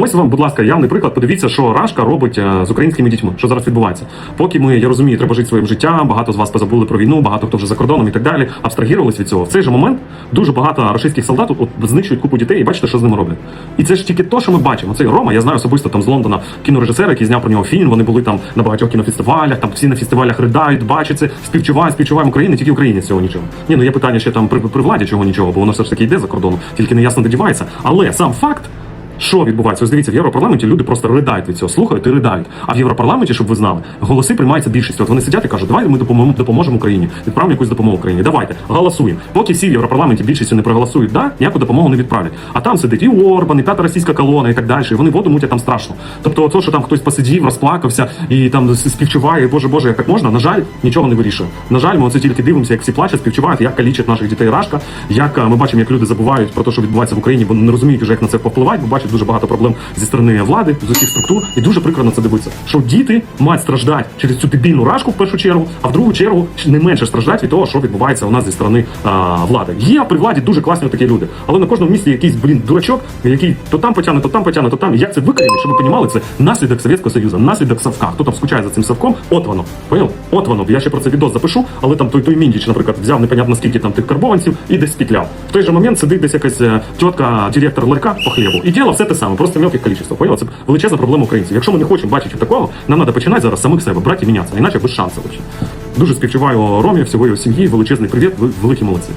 Ось вам, будь ласка, явний приклад. Подивіться, що Рашка робить е, з українськими дітьми, що зараз відбувається. Поки ми, я розумію, треба жити своїм життям. Багато з вас позабули про війну, багато хто вже за кордоном і так далі. Абстрагірувались від цього. В цей же момент дуже багато російських солдат от, знищують купу дітей, і бачите, що з ними роблять. І це ж тільки то, що ми бачимо. Цей Рома, я знаю особисто там з Лондона кінорежисера, який зняв про нього фільм. Вони були там на багатьох кінофестивалях. Там всі на фестивалях придають, бачать це, співчувають, співчуваємо Україні, тільки українець цього нічого. Ні, ну є питання ще там при, при владі чого нічого, бо воно все ж таки йде за кордону, тільки не ясно де дівається. Але сам факт. Що відбувається? Ось дивіться, в Європарламенті люди просто riдають від цього, слухають і ридають. А в Європарламенті, щоб ви знали, голоси приймаються більшістю. От вони сидять і кажуть, давайте ми допоможемо, допоможемо Україні, відправимо якусь допомогу Україні. Давайте голосуємо. Поки всі в Європарламенті більшістю не проголосують, да, ніяку допомогу не відправлять. А там сидить і Орбан, і п'ята російська колона, і так далі. І вони воду мутять там страшно. Тобто, то, що там хтось посидів, розплакався і там співчуває, боже Боже, як так можна, на жаль, нічого не вирішує. На жаль, ми оце тільки дивимося, як всі плачуть, співчувають, як калічать наших дітей рашка, як ми бачимо, як люди забувають про те, що відбувається в Україні, бо не розуміють вже, як на це повпливати, бо бачать дуже багато проблем зі сторони влади, з усіх структур, і дуже прикро це дивитися. Що діти мають страждати через цю дебільну рашку в першу чергу, а в другу чергу не менше страждати від того, що відбувається у нас зі сторони а, влади. Є при владі дуже класні такі люди, але на кожному місці якийсь блін дурачок, який то там потягне, то там потягне, то там. Як це викорінити, щоб ви розуміли, це наслідок Совєтського Союзу, наслідок Савка. Хто там скучає за цим Савком? От воно. Поняв? От воно. Я ще про це відео запишу, але там той той Міндіч, наприклад, взяв непонятно скільки там тих карбованців і десь спітляв. В той же момент сидить десь якась е, тітка, директор ларька по хлібу. І діло все те саме, просто мелких количество. Поняла? Це величезна проблема українців. Якщо ми не хочемо бачити такого, нам треба починати зараз самих себе, брати і мінятися, іначе без шансів. Дуже співчуваю Ромі, всього його сім'ї, величезний привіт, ви великі молодці.